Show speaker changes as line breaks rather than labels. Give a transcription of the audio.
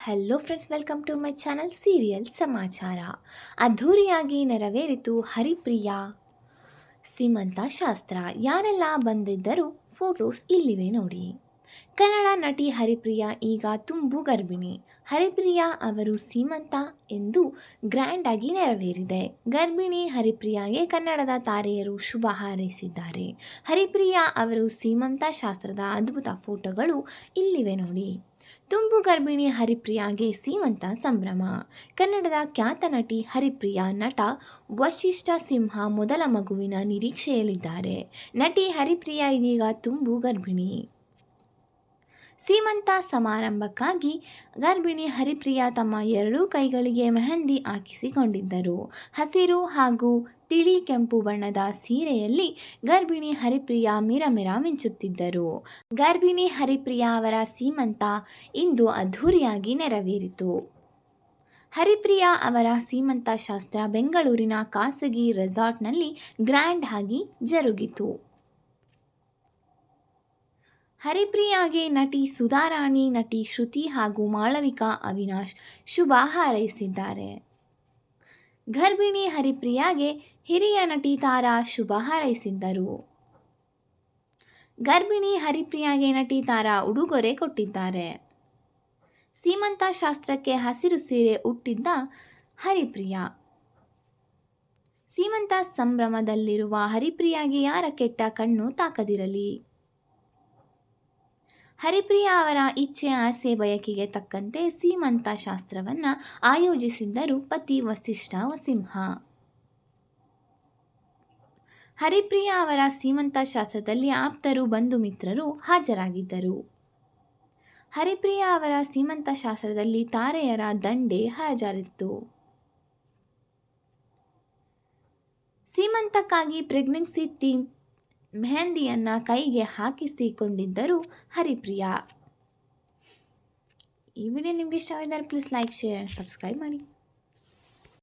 Hello friends welcome to my channel serial ಸಮಾಚಾರ ಅದ್ಧೂರಿಯಾಗಿ ನೆರವೇರಿತು ಹರಿಪ್ರಿಯಾ ಸೀಮಂತ ಶಾಸ್ತ್ರ ಯಾರೆಲ್ಲ ಬಂದಿದ್ದರೂ ಫೋಟೋಸ್ ಇಲ್ಲಿವೆ ನೋಡಿ ಕನ್ನಡ ನಟಿ ಹರಿಪ್ರಿಯಾ ಈಗ ತುಂಬು ಗರ್ಭಿಣಿ. ಹರಿಪ್ರಿಯಾ ಅವರು ಸೀಮಂತ ಎಂದು ಗ್ರ್ಯಾಂಡ್ ಆಗಿ ನೆರವೇರಿದೆ. ಗರ್ಭಿಣಿ ಹರಿಪ್ರಿಯಾಗೆ ಕನ್ನಡದ ತಾರೆಯರು ಶುಭ ಹಾರೈಸಿದ್ದಾರೆ. ಹರಿಪ್ರಿಯಾ ಅವರು ಸೀಮಂತ ಶಾಸ್ತ್ರದ ಅದ್ಭುತ ಫೋಟೋಗಳು ಇಲ್ಲಿವೆ ನೋಡಿ. ತುಂಬು ಗರ್ಭಿಣಿ ಹರಿಪ್ರಿಯಾಗೆ ಸೀಮಂತ ಸಂಭ್ರಮ. ಕನ್ನಡದ ಖ್ಯಾತ ನಟಿ ಹರಿಪ್ರಿಯಾ ನಟ ವಶಿಷ್ಠ ಸಿಂಹ ಮೊದಲ ಮಗುವಿನ ನಿರೀಕ್ಷೆಯಲ್ಲಿದ್ದಾರೆ. ನಟಿ ಹರಿಪ್ರಿಯಾ ಇದೀಗ ತುಂಬು ಗರ್ಭಿಣಿ. ಸೀಮಂತ ಸಮಾರಂಭಕ್ಕಾಗಿ ಗರ್ಭಿಣಿ ಹರಿಪ್ರಿಯಾ ತಮ್ಮ ಎರಡೂ ಕೈಗಳಿಗೆ ಮೆಹಂದಿ ಹಾಕಿಸಿಕೊಂಡಿದ್ದರು. ಹಸಿರು ಹಾಗೂ ತಿಳಿ ಕೆಂಪು ಬಣ್ಣದ ಸೀರೆಯಲ್ಲಿ ಗರ್ಭಿಣಿ ಹರಿಪ್ರಿಯಾ ಮಿರಮಿರ ಮಿಂಚುತ್ತಿದ್ದರು. ಗರ್ಭಿಣಿ ಹರಿಪ್ರಿಯಾ ಅವರ ಸೀಮಂತ ಇಂದು ಅದ್ಧೂರಿಯಾಗಿ ನೆರವೇರಿತು. ಹರಿಪ್ರಿಯಾ ಅವರ ಸೀಮಂತ ಶಾಸ್ತ್ರ ಬೆಂಗಳೂರಿನ ಖಾಸಗಿ ರೆಸಾರ್ಟ್ನಲ್ಲಿ ಗ್ರ್ಯಾಂಡ್ ಆಗಿ ಜರುಗಿತು. ಹರಿಪ್ರಿಯಾಗೆ ನಟಿ ಸುಧಾರಾಣಿ ನಟಿ ಶ್ರುತಿ ಹಾಗೂ ಮಾಳವಿಕಾ ಅವಿನಾಶ್ ಶುಭ ಹಾರೈಸಿದ್ದಾರೆ. ಗರ್ಭಿಣಿ ಹರಿಪ್ರಿಯಾಗೆ ಹಿರಿಯ ನಟಿ ತಾರಾ ಶುಭ ಹಾರೈಸಿದ್ದರು. ಗರ್ಭಿಣಿ ಹರಿಪ್ರಿಯಾಗೆ ನಟಿ ತಾರಾ ಉಡುಗೊರೆ ಕೊಟ್ಟಿದ್ದಾರೆ. ಸೀಮಂತ ಶಾಸ್ತ್ರಕ್ಕೆ ಹಸಿರು ಸೀರೆ ಉಟ್ಟಿದ್ದ ಹರಿಪ್ರಿಯಾ. ಸೀಮಂತ ಸಂಭ್ರಮದಲ್ಲಿರುವ ಹರಿಪ್ರಿಯಾಗೆ ಯಾರ ಕೆಟ್ಟ ಕಣ್ಣು ತಾಕದಿರಲಿ? ಹರಿಪ್ರಿಯಾ ಅವರ ಇಚ್ಛೆ, ಆಸೆ, ಬಯಕೆಗೆ ತಕ್ಕಂತೆ ಸೀಮಂತ ಶಾಸ್ತ್ರವನ್ನು ಆಯೋಜಿಸಿದ್ದರು ಪತಿ ವಸಿಷ್ಠ ವಸಿಂಹ ಹರಿಪ್ರಿಯಾ ಅವರ ಸೀಮಂತ ಶಾಸ್ತ್ರದಲ್ಲಿ ಆಪ್ತರು, ಬಂಧು ಮಿತ್ರರು ಹಾಜರಾಗಿದ್ದರು. ಹರಿಪ್ರಿಯಾ ಅವರ ಸೀಮಂತ ಶಾಸ್ತ್ರದಲ್ಲಿ ತಾರೆಯರ ದಂಡೆ ಹಾಜರಿತ್ತು. ಸೀಮಂತಕ್ಕಾಗಿ ಪ್ರೆಗ್ನೆನ್ಸಿ ಥೀಮ್ ಮೆಹಂದಿಯನ್ನು ಕೈಗೆ ಹಾಕಿಸಿಕೊಂಡಿದ್ದರು ಹರಿಪ್ರಿಯಾ. ಈ ವಿಡಿಯೋ ನಿಮಗೆ ಇಷ್ಟವಾಗಿದ್ದರೆ please like share and subscribe ಮಾಡಿ.